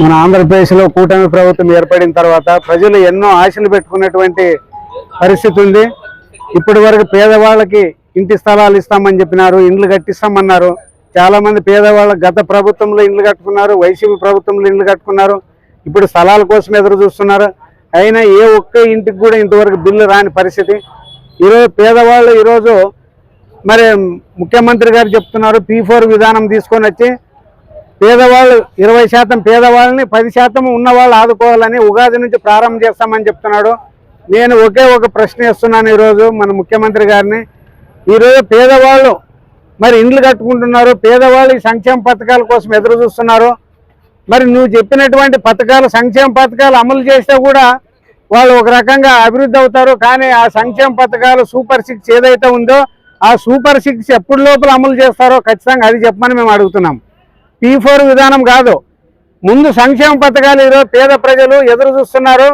మన ఆంధ్రప్రదేశ్లో కూటమి ప్రభుత్వం ఏర్పడిన తర్వాత ప్రజలు ఎన్నో ఆశలు పెట్టుకున్నటువంటి పరిస్థితి ఉంది. ఇప్పటి వరకు పేదవాళ్ళకి ఇంటి స్థలాలు ఇస్తామని చెప్పినారు ఇండ్లు కట్టిస్తామన్నారు. చాలామంది పేదవాళ్ళు పేదవాళ్ళ గత ప్రభుత్వంలో ఇండ్లు కట్టుకున్నారు వైసీపీ ప్రభుత్వంలో ఇండ్లు కట్టుకున్నారు. ఇప్పుడు స్థలాల కోసం ఎదురు చూస్తున్నారు. అయినా ఏ ఒక్క ఇంటికి కూడా ఇంతవరకు బిల్లు రాని పరిస్థితి. ఈరోజు పేదవాళ్ళు ఈరోజు మరి ముఖ్యమంత్రి గారు చెప్తున్నారు పీ ఫోర్ విధానం తీసుకొని వచ్చి పేదవాళ్ళు ఇరవై శాతం పేదవాళ్ళని పది శాతం ఉన్నవాళ్ళు ఆదుకోవాలని ఉగాది నుంచి ప్రారంభం చేస్తామని చెప్తున్నాడు. నేను ఒకే ఒక ప్రశ్న ఇస్తున్నాను ఈరోజు మన ముఖ్యమంత్రి గారిని. ఈరోజు పేదవాళ్ళు మరి ఇండ్లు కట్టుకుంటున్నారు పేదవాళ్ళు ఈ సంక్షేమ పథకాల కోసం ఎదురు చూస్తున్నారు. మరి నువ్వు చెప్పినటువంటి పథకాలు సంక్షేమ పథకాలు అమలు చేస్తే కూడా వాళ్ళు ఒక రకంగా అభివృద్ధి అవుతారు. కానీ ఆ సంక్షేమ పథకాలు సూపర్ సిక్స్ ఏదైతే ఉందో ఆ సూపర్ సిక్స్ ఎప్పుడు లోపల అమలు చేస్తారో ఖచ్చితంగా అది చెప్పమని మేము అడుగుతున్నాం. పీ ఫోర్ విధానం కాదు. ముందు సంక్షేమ పథకాలు ఈరోజు పేద ప్రజలు ఎదురు చూస్తున్నారు.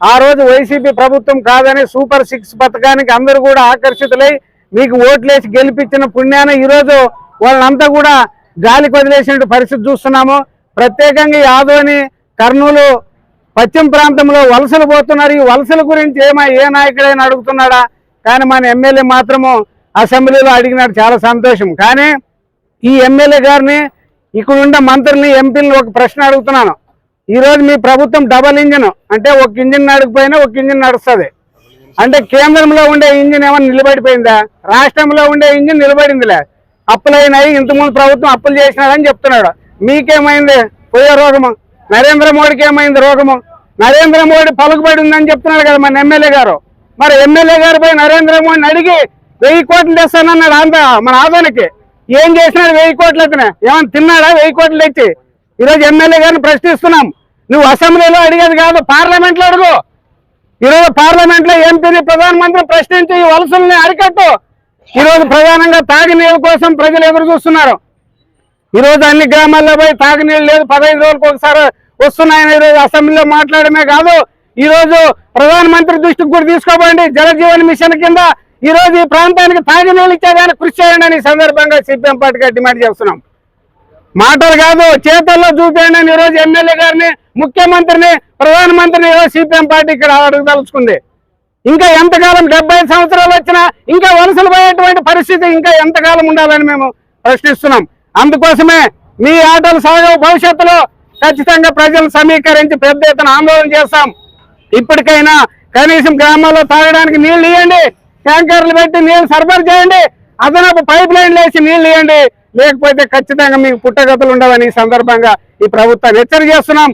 ఆ రోజు వైసీపీ ప్రభుత్వం కాదని సూపర్ సిక్స్ పథకానికి అందరూ కూడా ఆకర్షితులై మీకు ఓట్లేసి గెలిపించిన పుణ్యాన ఈరోజు వాళ్ళంతా కూడా గాలికి వదిలేసిన పరిస్థితి చూస్తున్నాము. ప్రత్యేకంగా ఈ ఆదోని కర్నూలు పశ్చిమ ప్రాంతంలో వలసలు పోతున్నారు. ఈ వలసల గురించి ఏమో ఏ నాయకుడైనా అడుగుతున్నాడా? కానీ మన ఎమ్మెల్యే మాత్రము అసెంబ్లీలో అడిగినాడు. చాలా సంతోషం. కానీ ఈ ఎమ్మెల్యే గారిని ఇక్కడ ఉండే మంత్రుల్ని ఎంపీలను ఒక ప్రశ్న అడుగుతున్నాను. ఈరోజు మీ ప్రభుత్వం డబల్ ఇంజిన్ అంటే ఒక ఇంజిన్ నడకపోయినా ఒక ఇంజిన్ నడుస్తుంది. అంటే కేంద్రంలో ఉండే ఇంజిన్ ఏమైనా నిలబడిపోయిందా? రాష్ట్రంలో ఉండే ఇంజిన్ నిలబడిందిలే. అప్పులు అయినాయి ఇంతకుముందు ప్రభుత్వం అప్పులు చేసినారని చెప్తున్నాడు. మీకేమైంది? పోయే రోగము. నరేంద్ర మోడీకి ఏమైంది రోగము? నరేంద్ర మోడీ పలుకుబడి ఉందని చెప్తున్నాడు కదా మన ఎమ్మెల్యే గారు. మరి ఎమ్మెల్యే గారు పోయి నరేంద్ర మోడీని అడిగి వెయ్యి కోట్లు తెస్తానన్నాడు ఆంధ్ర మన ఆదానికి. ఏం చేసినాడు వెయ్యి కోట్లు అతను? ఏమైనా తిన్నాడా? వెయ్యి కోట్లు ఇచ్చి ఈరోజు ఎమ్మెల్యే గారిని ప్రశ్నిస్తున్నాం. నువ్వు అసెంబ్లీలో అడిగేది కాదు పార్లమెంట్లో అడుగు. ఈరోజు పార్లమెంట్లో ఎంపీని ప్రధానమంత్రి ప్రశ్నించి ఈ వలసల్ని అరికట్టు. ఈరోజు ప్రధానంగా తాగునీళ్ళ కోసం ప్రజలు ఎదురు చూస్తున్నారు. ఈరోజు అన్ని గ్రామాల్లో పోయి తాగునీళ్ళు లేదు. పదహైదు రోజులకు ఒకసారి వస్తున్నాయని ఈరోజు అసెంబ్లీలో మాట్లాడమే కాదు. ఈ రోజు ప్రధానమంత్రి దృష్టికి కూడా జల జలజీవన్ మిషన్ కింద ఈ రోజు ఈ ప్రాంతానికి తాగునీళ్ళు ఇచ్చేదాన్ని కృషి చేయండి అని సందర్భంగా సిపిఎం పార్టీగా డిమాండ్ చేస్తున్నాం. మాటలు కాదు చేతల్లో చూపేయండి అని ఈరోజు ఎమ్మెల్యే గారిని ముఖ్యమంత్రిని ప్రధానమంత్రిని ఈరోజు సిపిఎం పార్టీ ఇక్కడ అడగదలుచుకుంది. ఇంకా ఎంతకాలం డెబ్బై సంవత్సరాలు వచ్చినా ఇంకా వలసలు పోయేటువంటి పరిస్థితి ఇంకా ఎంతకాలం ఉండాలని మేము ప్రశ్నిస్తున్నాం. అందుకోసమే మీ ఆటలు సాగవు భవిష్యత్తులో ఖచ్చితంగా ప్రజలు సమీకరించి పెద్ద ఎత్తున ఆందోళన చేస్తాం. ఇప్పటికైనా కనీసం గ్రామాల్లో తాగడానికి నీళ్ళు ఇవ్వండి ట్యాంకర్లు పెట్టి నీళ్ళు సరఫరా చేయండి. అదనపు పైప్ లైన్లు వేసి నీళ్ళు ఇవ్వండి. లేకపోతే ఖచ్చితంగా మీకు పుట్టగతులు ఉండవని ఈ సందర్భంగా ఈ ప్రభుత్వాన్ని హెచ్చరిక చేస్తున్నాం.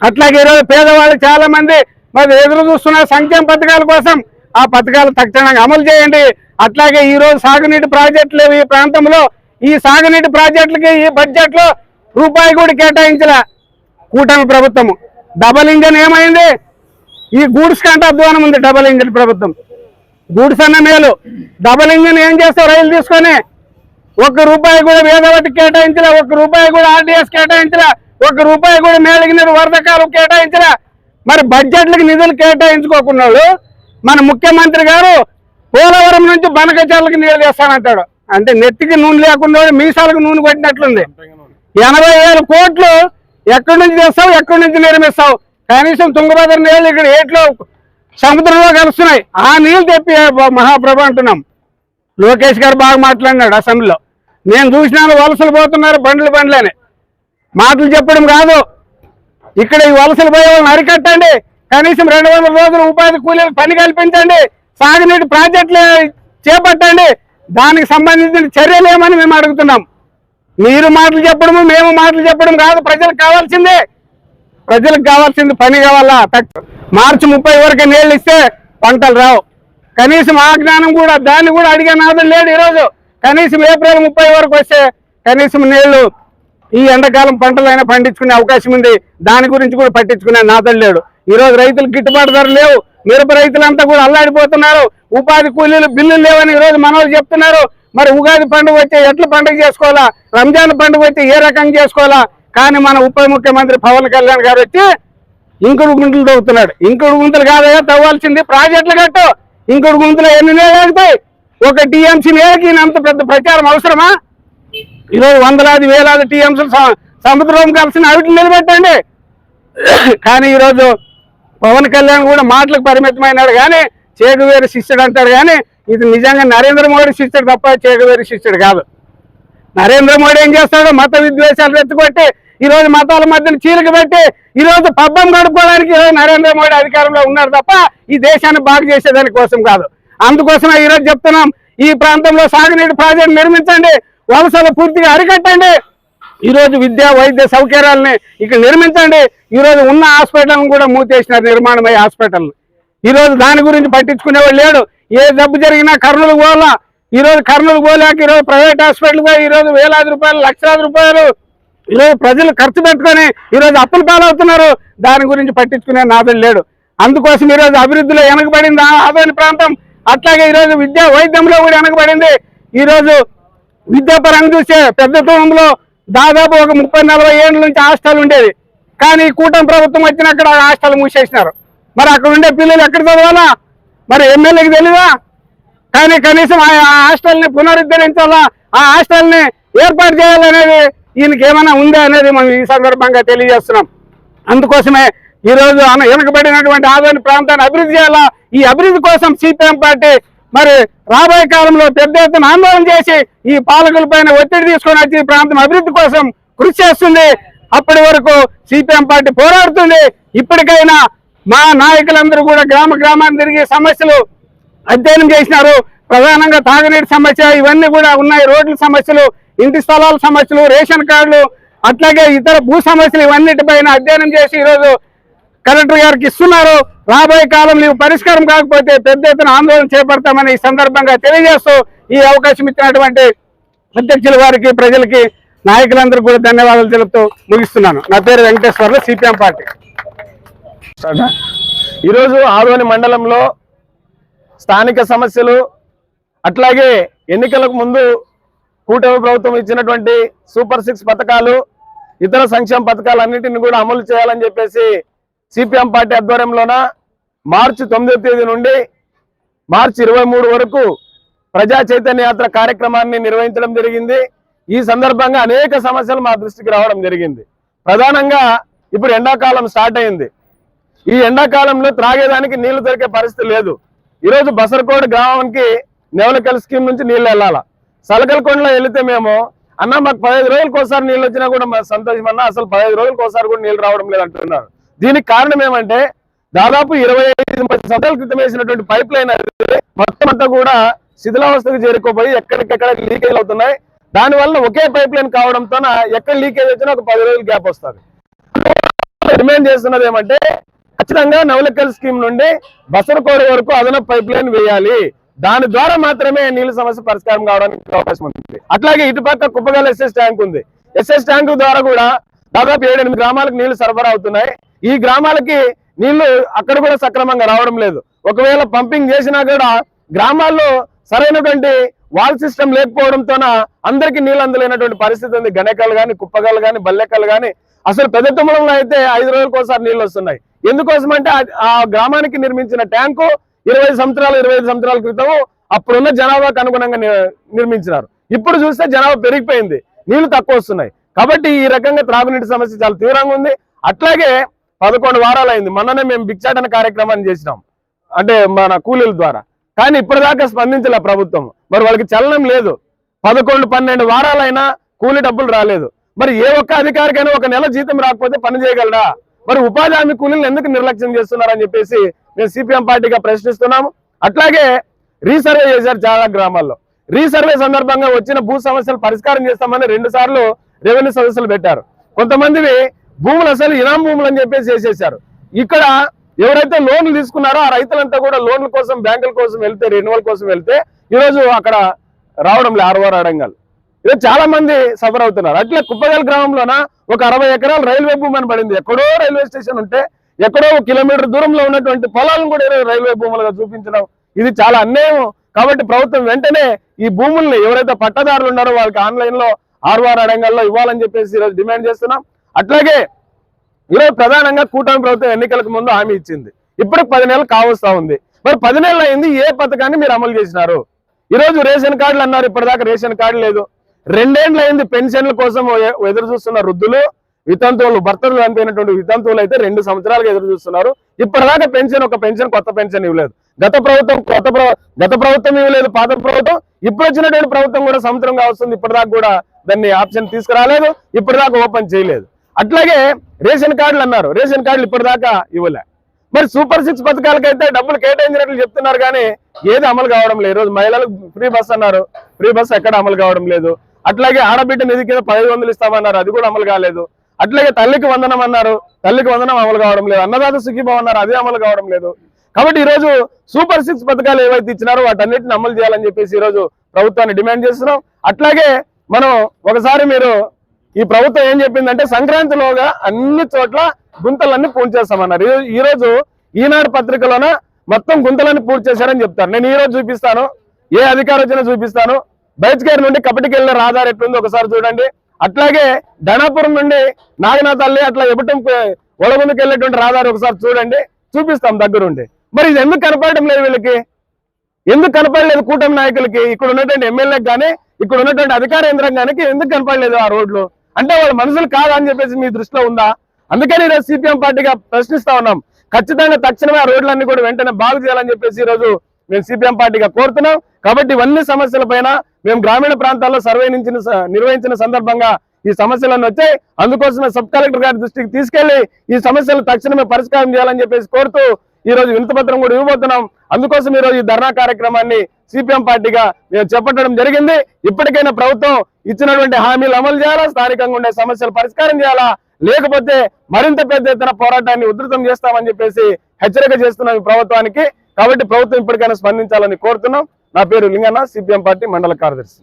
అట్లాగే ఈరోజు పేదవాళ్ళు చాలా మంది మరి ఎదురు చూస్తున్న సంక్షేమ పథకాల కోసం ఆ పథకాలు తక్షణంగా అమలు చేయండి. అట్లాగే ఈ రోజు సాగునీటి ప్రాజెక్టులు ఈ ప్రాంతంలో. ఈ సాగునీటి ప్రాజెక్టులకి ఈ బడ్జెట్లో రూపాయి కూడా కేటాయించలే కూటమి ప్రభుత్వం డబల్ ఇంజన్ ఏమైంది? ఈ గూడ్స్ కంటే అధ్వానం ఉంది డబల్ ఇంజన్ ప్రభుత్వం. గూడ్స్ మేలు. డబుల్ ఇంజిన్ ఏం చేస్తావు? రైలు తీసుకొని ఒక్క రూపాయి కూడా వేదవతి కేటాయించలే ఒక్క రూపాయి కూడా ఆర్డీఎస్ కేటాయించలే ఒక్క రూపాయి కూడా మేలకి మేళగినరు వరదకాలం కేటాయించలే. మరి బడ్జెట్లకు నిధులు కేటాయించుకోకున్నాడు మన ముఖ్యమంత్రి గారు పోలవరం నుంచి బనకచర్లకు నీళ్ళు చేస్తానంటాడు అంటే నెత్తికి నూనె లేకుండా మీసాలకు నూనె కొట్టినట్లుంది. ఎనభై వేల కోట్లు ఎక్కడి నుంచి తెస్తావు? ఎక్కడి నుంచి నిర్మిస్తావు? కనీసం తుంగభద్ర నీళ్ళు ఇక్కడ ఏట్లో సముద్రంలో కలుస్తున్నాయి. ఆ నీళ్ళు తెప్పి మహాప్రభ అంటున్నాం. లోకేష్ గారు బాగా మాట్లాడినాడు అసెంబ్లీలో. నేను చూసినాను వలసలు పోతున్నారు బండ్లు బండ్లని. మాటలు చెప్పడం కాదు. ఇక్కడ ఈ వలసలు పోయే వాళ్ళని అరికట్టండి. కనీసం రెండు వందల రోజులు ఉపాధి కూలీలు పని కల్పించండి. సాగునీటి ప్రాజెక్టులు చేపట్టండి. దానికి సంబంధించిన చర్యలు ఏమని మేము అడుగుతున్నాం. మీరు మాటలు చెప్పడము మేము మాటలు చెప్పడం కాదు. ప్రజలకు కావాల్సిందే. ప్రజలకు కావాల్సింది పని కావాలా? మార్చి ముప్పై వరకు నీళ్ళు ఇస్తే పంటలు రావు. కనీసం ఆ జ్ఞానం కూడా దాన్ని కూడా అడిగే నాదం లేడు ఈరోజు. కనీసం ఏప్రిల్ ముప్పై వరకు వస్తే కనీసం నీళ్ళు ఈ ఎండాకాలం పంటలైనా పండించుకునే అవకాశం ఉంది. దాని గురించి కూడా పట్టించుకునే నాదం లేడు. ఈ రోజు రైతులు గిట్టుబాటు ధర లేవు. మిరప రైతులంతా కూడా అల్లాడిపోతున్నారు. ఉపాధి కూలీలు బిల్లులు లేవని ఈరోజు రోజు మనోళ్ళు చెప్తున్నారు. మరి ఉగాది పండుగ వచ్చే ఎట్ల పండుగ చేసుకోవాలా? రంజాన్ పండుగ వచ్చే ఏ రకంగా చేసుకోవాలా? కానీ మన ఉప ముఖ్యమంత్రి పవన్ కళ్యాణ్ గారు వచ్చి ఇంకుడు గుంటలు తవ్వుతున్నాడు. ఇంకుడు గుంతలు కాదయా తవ్వాల్సింది ప్రాజెక్టులు కట్టు. ఇంకుడు గుంతలు ఎన్ని నేలతాయి ఒక టీఎంసీ నేలకి అంత పెద్ద ప్రచారం అవసరమా? ఈరోజు వందలాది వేలాది టీఎంసీ సముద్రం కలిసిన అవిటిని నిలబెట్టండి. కానీ ఈరోజు పవన్ కళ్యాణ్ కూడా మాటలకు పరిమితమైనాడు కానీ చేగువేరు శిష్యుడు అంటాడు కానీ ఇది నిజంగా నరేంద్ర మోడీ శిష్యుడు తప్ప చేగువేరు శిష్యుడు కాదు. నరేంద్ర మోడీ ఏం చేస్తాడు మత విద్వేషాలు రెచ్చగొట్టి ఈ రోజు మతాల మధ్యన చీలిక పెట్టి ఈ రోజు పబ్బం గడుపుకోవడానికి నరేంద్ర మోడీ అధికారంలో ఉన్నారు తప్ప ఈ దేశాన్ని బాగు చేసేదాని కోసం కాదు. అందుకోసమే ఈ రోజు చెప్తున్నాం ఈ ప్రాంతంలో సాగునీటి ప్రాజెక్టు నిర్మించండి వలసలు పూర్తిగా అరికట్టండి. ఈరోజు విద్యా వైద్య సౌకర్యాలని ఇక్కడ నిర్మించండి. ఈ రోజు ఉన్న హాస్పిటల్ని కూడా మూతేసినారు నిర్మాణమయ్యే హాస్పిటల్ ఈరోజు దాని గురించి పట్టించుకునేవాడు లేడు. ఏ జబ్బు జరిగినా కర్నూలు పోవాలా? ఈరోజు కర్నూలు పోలేక ఈరోజు ప్రైవేట్ హాస్పిటల్ పోయి ఈరోజు వేలాది రూపాయలు లక్షలాది రూపాయలు ఈరోజు ప్రజలు ఖర్చు పెట్టుకొని ఈరోజు అప్పులు పాలవుతున్నారు. దాని గురించి పట్టించుకునే నాదుడు లేడు. అందుకోసం ఈరోజు అభివృద్ధిలో వెనకబడింది ఆదోని ప్రాంతం. అట్లాగే ఈరోజు విద్యా వైద్యంలో కూడా వెనకబడింది. ఈరోజు విద్యాపరంగా చూస్తే పెద్ద తూమంలో దాదాపు ఒక ముప్పై నలభై ఏళ్ళ నుంచి హాస్టల్ ఉండేది. కానీ ఈ కూటమి ప్రభుత్వం వచ్చిన అక్కడ హాస్టల్ మూసేసినారు. మరి అక్కడ ఉండే పిల్లలు ఎక్కడ చదవాలా? మరి ఎమ్మెల్యేకి తెలియదా కానీ కనీసం ఆ హాస్టల్ని పునరుద్ధరించాలా? ఆ హాస్టల్ని ఏర్పాటు చేయాలనేది ఈయనకి ఏమైనా ఉందా అనేది మనం ఈ సందర్భంగా తెలియజేస్తున్నాం. అందుకోసమే ఈ రోజు వెనుకబడినటువంటి ఆదోని ప్రాంతాన్ని అభివృద్ధి చేయాలా? ఈ అభివృద్ధి కోసం సిపిఎం పార్టీ మరి రాబోయే కాలంలో పెద్ద ఎత్తున ఆందోళన చేసి ఈ పాలకుల పైన ఒత్తిడి తీసుకొని వచ్చి ఈ ప్రాంతం అభివృద్ధి కోసం కృషి చేస్తుంది. అప్పటి వరకు సిపిఎం పార్టీ పోరాడుతుంది. ఇప్పటికైనా మా నాయకులందరూ కూడా గ్రామ గ్రామాన్ని తిరిగి సమస్యలు అధ్యయనం చేసినారు. ప్రధానంగా తాగునీటి సమస్య ఇవన్నీ కూడా ఉన్నాయి. రోడ్ల సమస్యలు ఇంటి స్థలాల సమస్యలు రేషన్ కార్డులు అట్లాగే ఇతర భూ సమస్యలు ఇవన్నిటిపైన అధ్యయనం చేసి ఈరోజు కలెక్టర్ గారికి ఇస్తున్నారు. రాబోయే కాలంలో ఇవి పరిష్కారం కాకపోతే పెద్ద ఎత్తున ఆందోళన చేపడతామని ఈ సందర్భంగా తెలియజేస్తూ ఈ అవకాశం ఇచ్చినటువంటి అధ్యక్షుల వారికి ప్రజలకి నాయకులందరూ కూడా ధన్యవాదాలు తెలుపుతూ ముగిస్తున్నాను. నా పేరు వెంకటేశ్వర్లు సిపిఎం పార్టీ. ఈరోజు ఆదోని మండలంలో స్థానిక సమస్యలు అట్లాగే ఎన్నికలకు ముందు కూటమి ప్రభుత్వం ఇచ్చినటువంటి సూపర్ సిక్స్ పథకాలు ఇతర సంక్షేమ పథకాలన్నింటిని కూడా అమలు చేయాలని చెప్పేసి సిపిఎం పార్టీ ఆధ్వర్యంలోన మార్చి తొమ్మిదో తేదీ నుండి మార్చి ఇరవై మూడు వరకు ప్రజా చైతన్య యాత్ర కార్యక్రమాన్ని నిర్వహించడం జరిగింది. ఈ సందర్భంగా అనేక సమస్యలు మా దృష్టికి రావడం జరిగింది. ప్రధానంగా ఇప్పుడు ఎండాకాలం స్టార్ట్ అయింది. ఈ ఎండాకాలంలో త్రాగేదానికి నీళ్ళు దొరికే పరిస్థితి లేదు. ఈరోజు బసరకోట గ్రామానికి నెవలకల్ స్కీమ్ నుంచి నీళ్ళు వెళ్ళాల? సలకలకొండలో వెళితే మేము అన్న మాకు పదహైదు రోజులకు ఒకసారి నీళ్ళు వచ్చినా కూడా మా సంతోషం అన్న అసలు పదహైదు రోజులకు ఒకసారి కూడా నీళ్ళు రావడం లేదు అంటున్నారు దీనికి కారణం ఏమంటే దాదాపు ఇరవై ఐదు ముప్పై సంవత్సరాల క్రితం వేసినటువంటి పైప్ లైన్ మొత్తం అంతా కూడా శిథిలావస్థకు చేరుకోపోయి ఎక్కడికెక్కడ లీకేజ్ అవుతున్నాయి. దాని వల్ల ఒకే పైప్ లైన్ కావడంతో ఎక్కడ లీకేజ్ వచ్చినా ఒక పది రోజులు గ్యాప్ వస్తుంది. డిమాండ్ చేస్తున్నది ఏమంటే ఖచ్చితంగా నవలకల్ స్కీమ్ నుండి బసరకోడ వరకు అదనపు పైప్ లైన్ వేయాలి. దాని ద్వారా మాత్రమే నీళ్ళ సమస్య పరిష్కారం కావడానికి అవకాశం ఉంది. అట్లాగే ఇటుపక్క కుప్పగల్ ఎస్ఎస్ ట్యాంక్ ఉంది. ఎస్ఎస్ ట్యాంక్ ద్వారా కూడా దాదాపు ఏడెనిమిది గ్రామాలకు నీళ్ళు సరఫరా అవుతున్నాయి. ఈ గ్రామాలకి నీళ్ళు అక్కడ కూడా సక్రమంగా రావడం లేదు. ఒకవేళ పంపింగ్ చేసినా కూడా గ్రామాల్లో సరైనటువంటి వాల్ సిస్టమ్ లేకపోవడంతోన అందరికీ నీళ్ళు అందలేనటువంటి పరిస్థితి ఉంది. గణకాలు కానీ కుప్పగాలు కానీ బల్లెక్కలు కానీ అసలు పెద్ద తుమ్మలంలో అయితే ఐదు రోజులకు ఒకసారి నీళ్ళు వస్తున్నాయి. ఎందుకోసం అంటే ఆ- గ్రామానికి నిర్మించిన ట్యాంకు ఇరవై సంవత్సరాలు ఇరవై ఐదు సంవత్సరాల క్రితం అప్పుడున్న జనాభాకు అనుగుణంగా నిర్మించినారు. ఇప్పుడు చూస్తే జనాభా పెరిగిపోయింది నీళ్ళు తక్కువ వస్తున్నాయి. కాబట్టి ఈ రకంగా త్రాగునీటి సమస్య చాలా తీవ్రంగా ఉంది. అట్లాగే పదకొండు వారాలు అయింది మొన్ననే మేము భిక్షాటన కార్యక్రమాన్ని చేసినాం అంటే మన కూలీల ద్వారా. కానీ ఇప్పటిదాకా స్పందించలే ప్రభుత్వం. మరి వాళ్ళకి చలనం లేదు. పదకొండు పన్నెండు వారాలైనా కూలీ డబ్బులు రాలేదు. మరి ఏ ఒక్క అధికారికైనా ఒక నెల జీతం రాకపోతే పని చేయగలరా మరి ఉపాధి హామీ కూలీలను ఎందుకు నిర్లక్ష్యం చేస్తున్నారని చెప్పేసి మేము సిపిఎం పార్టీగా ప్రశ్నిస్తున్నాము. అట్లాగే రీసర్వే చేశారు చాలా గ్రామాల్లో. రీసర్వే సందర్భంగా వచ్చిన భూ సమస్యలు పరిష్కారం చేస్తామని రెండు సార్లు రెవెన్యూ సదస్సులు పెట్టారు. కొంతమందివి భూములు అసలు ఇనాం భూములు అని చెప్పేసి చేసేసారు ఇక్కడ ఎవరైతే లోన్లు తీసుకున్నారో ఆ రైతులంతా కూడా లోన్ల కోసం బ్యాంకుల కోసం వెళ్తే రెన్యువల్ కోసం వెళ్తే ఈరోజు అక్కడ రావడం లే ఆర్వార్ ఇదో చాలా మంది సఫర్ అవుతున్నారు. అట్లే కుప్పగల్ గ్రామంలోన ఒక అరవై ఎకరాలు రైల్వే భూమి పడింది ఎక్కడో రైల్వే స్టేషన్ ఉంటే ఎక్కడో ఒక కిలోమీటర్ దూరంలో ఉన్నటువంటి పొలాలను కూడా రైల్వే భూములుగా చూపించడం ఇది చాలా అన్యాయం. కాబట్టి ప్రభుత్వం వెంటనే ఈ భూముల్ని ఎవరైతే పట్టదారులు ఉన్నారో వాళ్ళకి ఆన్లైన్లో ఆర్వార్ అడంగల్లో ఇవ్వాలని చెప్పేసి ఈరోజు డిమాండ్ చేస్తున్నాం. అట్లాగే ఈరోజు ప్రధానంగా కూటమి ప్రభుత్వం ఎన్నికలకు ముందు హామీ ఇచ్చింది. ఇప్పుడు పది నెలలు కావస్తా ఉంది. మరి పది నెలలు అయింది ఏ పథకాన్ని మీరు అమలు చేసినారు? ఈ రోజు రేషన్ కార్డులు అన్నారు ఇప్పటిదాకా రేషన్ కార్డు లేదు. రెండేండ్లు అయింది పెన్షన్ల కోసం ఎదురు చూస్తున్న వృద్ధులు వితంతువులు భర్తలు చనిపోయినటువంటి వితంతువులు అయితే రెండు సంవత్సరాలుగా ఎదురు చూస్తున్నారు. ఇప్పటిదాకా పెన్షన్ ఒక పెన్షన్ కొత్త పెన్షన్ ఇవ్వలేదు. గత ప్రభుత్వం కొత్త గత ప్రభుత్వం ఇవ్వలేదు పాత ప్రభుత్వం. ఇప్పుడు వచ్చినటువంటి ప్రభుత్వం కూడా సంవత్సరం వస్తుంది ఇప్పటిదాకా కూడా దాన్ని ఆప్షన్ తీసుకురాలేదు. ఇప్పటిదాకా ఓపెన్ చేయలేదు. అట్లాగే రేషన్ కార్డులు అన్నారు. రేషన్ కార్డులు ఇప్పటిదాకా ఇవ్వలే. మరి సూపర్ సిక్స్ పథకాలకైతే డబ్బులు కేటాయించినట్లు చెప్తున్నారు కానీ ఏది అమలు కావడం లేదు. ఈ రోజు మహిళలకు ఫ్రీ బస్ అన్నారు. ఫ్రీ బస్ ఎక్కడ అమలు కావడం లేదు. అట్లాగే ఆడబిడ్డ నిధి కింద పదిహేను వందలు ఇస్తామన్నారు అది కూడా అమలు కాలేదు. అట్లాగే తల్లికి వందనం అన్నారు తల్లికి వందనం అమలు కావడం లేదు. అన్నదాత సుఖీభావం అన్నారు అది అమలు కావడం లేదు. కాబట్టి ఈ రోజు సూపర్ సిక్స్ పథకాలు ఏవైతే ఇచ్చినారో వాటన్నిటిని అమలు చేయాలని చెప్పేసి ఈ రోజు ప్రభుత్వాన్ని డిమాండ్ చేస్తున్నాం. అట్లాగే మనం ఒకసారి మీరు ఈ ప్రభుత్వం ఏం చెప్పిందంటే సంక్రాంతిలోగా అన్ని చోట్ల గుంతలన్నీ పూర్తి చేస్తామన్నారు. ఈరోజు ఈ రోజు ఈనాడు పత్రికలోన మొత్తం గుంతలన్నీ పూర్తి చేశారని చెప్తారు. నేను ఈ రోజు చూపిస్తాను ఏ అధికారం వచ్చినా చూపిస్తాను. బయటకేరి నుండి కపటికి వెళ్ళిన రాధార్ ఎట్లుంది ఒకసారి చూడండి. అట్లాగే ధనాపురం నుండి నాగనాథల్లి అట్లా ఎబటం ఒడగుందుకు వెళ్ళేటువంటి రాధార్ ఒకసారి చూడండి. చూపిస్తాం దగ్గరుండి. మరి ఇది ఎందుకు కనపడటం లేదు వీళ్ళకి? ఎందుకు కనపడలేదు కూటమి నాయకులకి? ఇక్కడ ఉన్నటువంటి ఎమ్మెల్యేకి కానీ ఇక్కడ ఉన్నటువంటి అధికార యంత్రాంగానికి ఎందుకు కనపడలేదు ఆ రోడ్లు? అంటే వాళ్ళ మనుషులు కాదని అని చెప్పేసి మీ దృష్టిలో ఉందా? అందుకని ఈరోజు సిపిఎం పార్టీగా ప్రశ్నిస్తా ఉన్నాం. ఖచ్చితంగా తక్షణమే ఆ రోడ్లన్నీ కూడా వెంటనే బాగు చేయాలని చెప్పేసి ఈరోజు మేము సిపిఎం పార్టీగా కోరుతున్నాం. కాబట్టి ఇవన్నీ సమస్యల పైన మేము గ్రామీణ ప్రాంతాల్లో సర్వే నిర్వహించిన సందర్భంగా ఈ సమస్యలను వచ్చాయి. అందుకోసమే సబ్ కలెక్టర్ గారి దృష్టికి తీసుకెళ్ళి ఈ సమస్యలు తక్షణమే పరిష్కారం చేయాలని చెప్పేసి కోరుతూ ఈ రోజు వినతిపత్రం కూడా ఇవ్వబోతున్నాం. అందుకోసం ఈ రోజు ఈ ధర్నా కార్యక్రమాన్ని సిపిఎం పార్టీగా మేము చేపట్టడం జరిగింది. ఇప్పటికైనా ప్రభుత్వం ఇచ్చినటువంటి హామీలు అమలు చేయాలా? స్థానికంగా ఉండే సమస్యలు పరిష్కారం చేయాలా? లేకపోతే మరింత పెద్ద ఎత్తున పోరాటాన్ని ఉధృతం చేస్తామని చెప్పేసి హెచ్చరిక చేస్తున్నాం ఈ ప్రభుత్వానికి. కాబట్టి ప్రభుత్వం ఇప్పటికైనా స్పందించాలని కోరుతున్నాం. నా పేరు లింగన్న సిపిఎం పార్టీ మండల కార్యదర్శి.